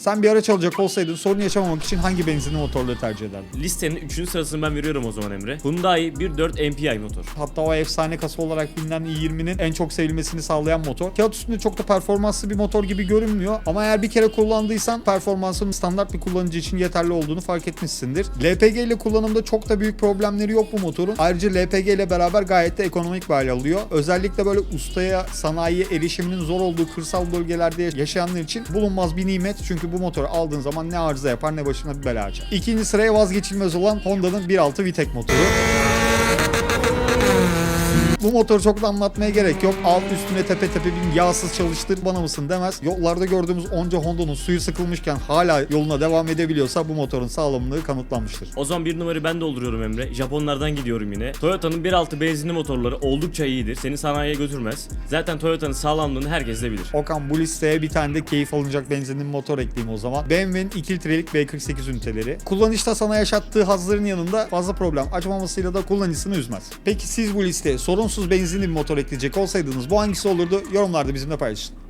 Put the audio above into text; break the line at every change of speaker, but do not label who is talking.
Sen bir araç alacak olsaydın sorun yaşamamak için hangi benzinli motorları tercih ederdin?
Listenin 3. sırasını ben veriyorum o zaman Emre. Hyundai 1.4 MPI motor.
Hatta o efsane kasa olarak bilinen i20'nin en çok sevilmesini sağlayan motor. Kağıt üstünde çok da performanslı bir motor gibi görünmüyor ama eğer bir kere kullandıysan performansının standart bir kullanıcı için yeterli olduğunu fark etmişsindir. LPG ile kullanımda çok da büyük problemleri yok bu motorun. Ayrıca LPG ile beraber gayet de ekonomik bir hale alıyor. Özellikle böyle ustaya, sanayiye erişiminin zor olduğu kırsal bölgelerde yaşayanlar için bulunmaz bir nimet. Çünkü bu motoru aldığın zaman ne arıza yapar ne başına bir bela açar. İkinci sıraya vazgeçilmez olan Honda'nın 1.6 VTEC motoru. Bu motoru çok da anlatmaya gerek yok. Alt üstüne tepe tepe bin yağsız çalıştır bana mısın demez. Yollarda gördüğümüz onca Honda'nın suyu sıkılmışken hala yoluna devam edebiliyorsa bu motorun sağlamlığı kanıtlanmıştır.
O zaman bir numarayı ben dolduruyorum Emre. Japonlardan gidiyorum yine. Toyota'nın 1.6 benzinli motorları oldukça iyidir. Seni sanayiye götürmez. Zaten Toyota'nın sağlamlığını herkes de bilir.
Okan bu listeye bir tane de keyif alınacak benzinli motor ekleyeyim o zaman. BMW'nin 2 litrelik V48 üniteleri. Kullanışta sana yaşattığı hazların yanında fazla problem açmamasıyla da kullanıcısını üzmez. Peki siz bu listeye sorunsuz benzinli bir motor ekleyecek olsaydınız bu hangisi olurdu? Yorumlarda bizimle paylaşın.